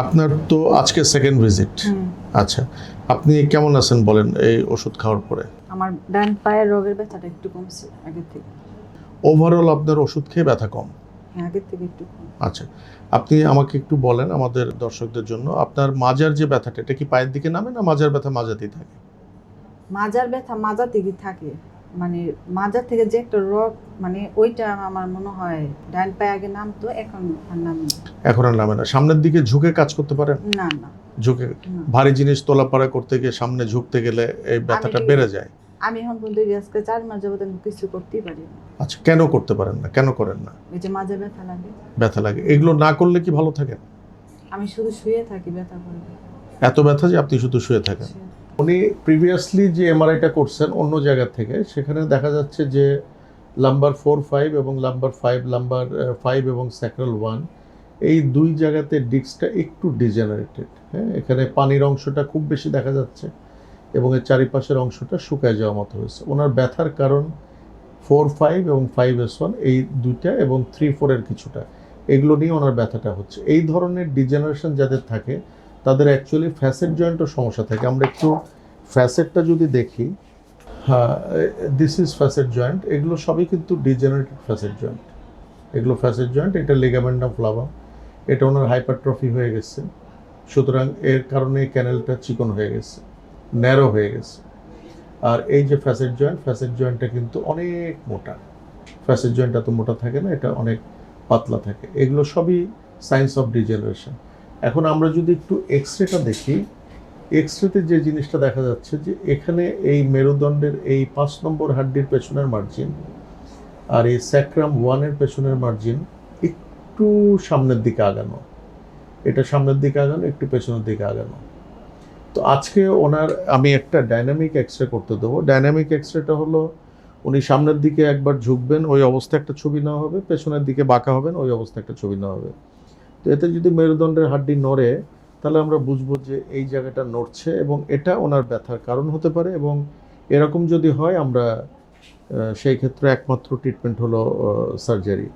আপনার তো আজকে সেকেন্ড ভিজিট আচ্ছা আপনি কেমন আছেন বলেন এই ওষুধ খাওয়ার পরে? আমার ডান পায়ের রোগের ব্যথাটা একটু কমছে আগের থেকে। ওভারঅল আপনার ওষুধ খেয়ে ব্যথা কম? হ্যাঁ আগের থেকে একটু আচ্ছা আপনি আমাকে একটু বলেন আমাদের দর্শকদের জন্য আপনার মাজার যে ব্যথাটা এটা কি পায়ের দিকে নামে না মাজার ব্যথা মাজাতেই থাকে? মাজার ব্যথা মাজা থেকে। থাকে মানে মাজার থেকে যে একটা রোগ মানে ওইটা আমার মনে হয় ডান পায়ে আগে নামতো এখন আর নামে। এখন আর নামে না। সামনের দিকে ঝুঁকে কাজ করতে পারেন? না না। ঝুঁকে ভারী জিনিস তোলাপাড়া করতে গিয়ে সামনে ঝুঁকতে গেলে এই ব্যথাটা বেড়ে যায়। আমি এখন পর্যন্ত আজকে চার মাস যাবত আমি কিছু করতেই পারি আচ্ছা কেন করতে পারেন না? কেন করেন না? ওই যে মাঝে ব্যথা লাগে। ব্যথা লাগে। এগুলো না করলে কি ভালো থাকেন? আমি শুধু শুয়ে থাকি ব্যথা করে। এত ব্যথা যে আপনি শুধু শুয়ে থাকেন। উনি প্রিভিয়াসলি যে এমআরআইটা করছেন অন্য জায়গা থেকে সেখানে দেখা যাচ্ছে যে লাম্বার ফোর ফাইভ এবং লাম্বার ফাইভ লাম্বার ফাইভ এবং স্যাক্রাল ওয়ান এই দুই জায়গাতে ডিস্কটা একটু ডিজেনারেটেড হ্যাঁ? এখানে পানির অংশটা খুব বেশি দেখা যাচ্ছে এবং এর চারিপাশের অংশটা শুকায় যাওয়া মতো হয়েছে। ওনার ব্যথার কারণ ফোর ফাইভ এবং ফাইভ এস ওয়ান এই দুইটা এবং থ্রি ফোরের কিছুটা, এগুলো নিয়ে ওনার ব্যথাটা হচ্ছে। এই ধরনের ডিজেনারেশন যাদের থাকে, তাদের অ্যাকচুয়ালি ফ্যাসেট জয়েন্টও সমস্যা থাকে। আমরা একটু ফ্যাসেটটা যদি দেখি হ্যাঁ দিস ইজ ফ্যাসেট জয়েন্ট এগুলো সবই কিন্তু ডিজেনারেটেড ফ্যাসেট জয়েন্ট এগুলো ফ্যাসেট জয়েন্ট এটা লিগামেন্টাম ফ্লাভা এটা ওনার হাইপারট্রফি হয়ে গেছে। সুতরাং এর কারণে ক্যানেলটা চিকন হয়ে গেছে ন্যারো হয়ে গেছে। আর এই যে ফ্যাসেট জয়েন্ট ফ্যাসেট জয়েন্টটা কিন্তু অনেক মোটা। ফ্যাসেট জয়েন্টটা তো মোটা থাকে না, এটা অনেক পাতলা থাকে। এগুলো সবই সায়েন্স অফ ডিজেনারেশন এখন আমরা যদি একটু এক্স রেটা দেখি এক্স রেতে যে জিনিসটা দেখা যাচ্ছে যে এখানে এই মেরুদণ্ডের এই পাঁচ নম্বর হাড্ডির পেছনের মার্জিন আর এই স্যাক্রাম ওয়ানের পেছনের মার্জিন একটু সামনের দিকে আগানো। এটা সামনের দিকে আগানো, একটু পেছনের দিকে আগানো। তো আজকে ওনার, আমি একটা ডাইনামিক এক্স রে করতে দেবো। ডাইনামিক এক্স রেটা হলো উনি সামনের দিকে একবার ঝুঁকবেন, ওই অবস্থায় একটা ছবি নেওয়া হবে, পেছনের দিকে বাঁকা হবেন, ওই অবস্থায় একটা ছবি নেওয়া হবে। তো এতে যদি মেরুদণ্ডের হাড্ডি নড়ে তাহলে আমরা বুঝব যে এই জায়গাটা নড়ছে এবং এটা ওনার ব্যথার কারণ হতে পারে এবং এরকম যদি হয়, আমরা সেই ক্ষেত্রে একমাত্র ট্রিটমেন্ট হলো সার্জারি